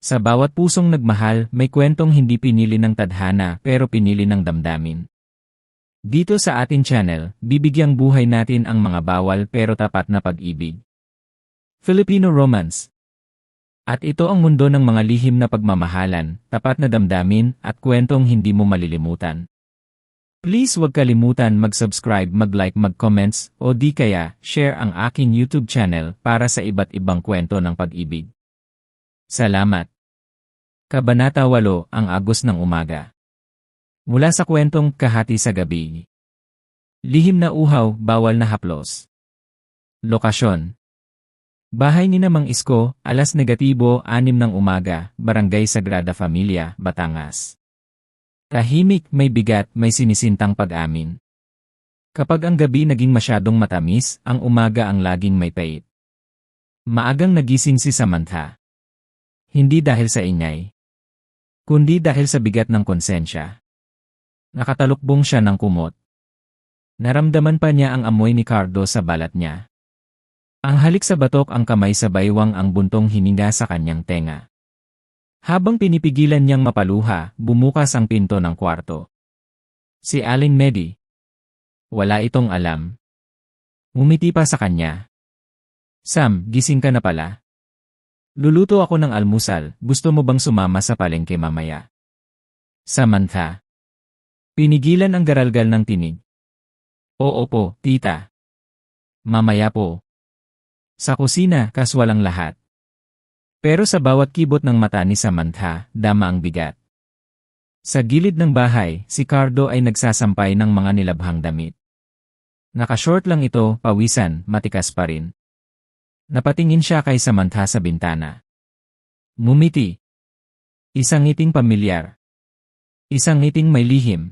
Sa bawat pusong nagmahal, may kwentong hindi pinili ng tadhana pero pinili ng damdamin. Dito sa atin channel, bibigyang buhay natin ang mga bawal pero tapat na pag-ibig. Filipino Romance At ito ang mundo ng mga lihim na pagmamahalan, tapat na damdamin, at kwentong hindi mo malilimutan. Please huwag kalimutan mag-subscribe, mag-like, mag-comments, o di kaya, share ang aking YouTube channel para sa iba't ibang kwento ng pag-ibig. Salamat. Kabanata 8, ang agos ng umaga. Mula sa kwentong Kahati sa Gabi. Lihim na uhaw, bawal na haplos. Lokasyon. Bahay ni Namang Isko, alas negatibo, anim ng umaga, Barangay Sagrada Familia, Batangas. Tahimik, may bigat, may sinisintang pag-amin. Kapag ang gabi naging masyadong matamis, ang umaga ang laging may pait. Maagang nagising si Samantha. Hindi dahil sa ingay. Kundi dahil sa bigat ng konsensya. Nakatalukbong siya ng kumot. Naramdaman pa niya ang amoy ni Cardo sa balat niya. Ang halik sa batok ang kamay sa baywang ang buntong hininga sa kanyang tenga. Habang pinipigilan niyang mapaluha, bumukas ang pinto ng kwarto. Si Aling Medi. Wala itong alam. Umiti pa sa kanya. Sam, gising ka na pala. Luluto ako ng almusal, gusto mo bang sumama sa palengke mamaya? Samantha. Pinigilan ang garalgal ng tinig. Oo po, tita. Mamaya po. Sa kusina, kaswalang lahat. Pero sa bawat kibot ng mata ni Samantha, dama ang bigat. Sa gilid ng bahay, si Cardo ay nagsasampay ng mga nilabhang damit. Nakashort lang ito, pawisan, matikas pa rin. Napatingin siya kay Samantha sa bintana. Mumiti. Isang ngiting pamilyar. Isang ngiting may lihim.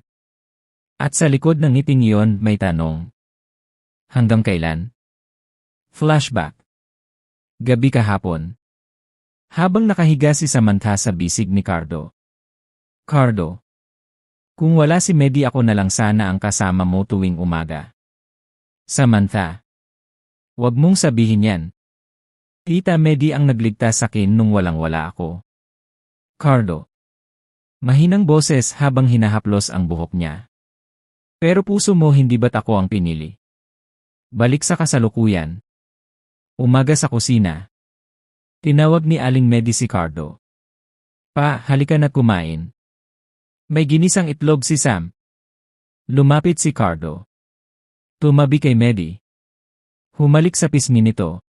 At sa likod ng ngiting iyon may tanong. Hanggang kailan? Flashback. Gabi kahapon. Habang nakahiga si Samantha sa bisig ni Cardo. Cardo. Kung wala si Medi ako na lang sana ang kasama mo tuwing umaga. Samantha. Huwag mong sabihin yan. Tita Medi ang nagligtas sa akin nung walang-wala ako. Cardo. Mahinang boses habang hinahaplos ang buhok niya. Pero puso mo hindi ba't ako ang pinili? Balik sa kasalukuyan. Umaga sa kusina. Tinawag ni Aling Medi si Cardo. Pa, halika na kumain. May ginisang itlog si Sam. Lumapit si Cardo. Tumabi kay Medi. Humalik sa pisngi nito.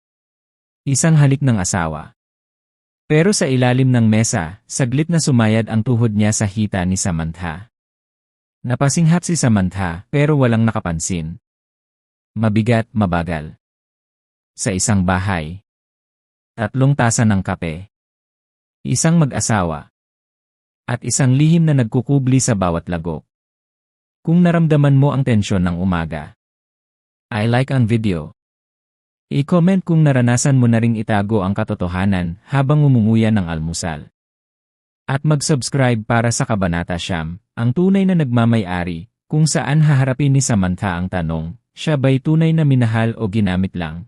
Isang halik ng asawa. Pero sa ilalim ng mesa, saglit na sumayad ang tuhod niya sa hita ni Samantha. Napasinghat si Samantha pero walang nakapansin. Mabigat, mabagal. Sa isang bahay. Tatlong tasa ng kape. Isang mag-asawa. At isang lihim na nagkukubli sa bawat lagok. Kung naramdaman mo ang tensyon ng umaga. I like ang video. I-comment kung naranasan mo na ring itago ang katotohanan habang umunguya ng almusal. At mag-subscribe para sa Kabanata Siyam, ang tunay na nagmamay-ari, kung saan haharapin ni Samantha ang tanong, siya ba'y tunay na minahal o ginamit lang?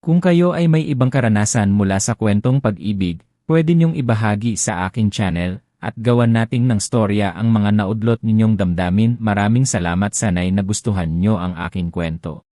Kung kayo ay may ibang karanasan mula sa kwentong pag-ibig, pwede niyong ibahagi sa aking channel, at gawan nating ng storya ang mga naudlot ninyong damdamin. Maraming salamat sanay nagustuhan nyo ang aking kwento.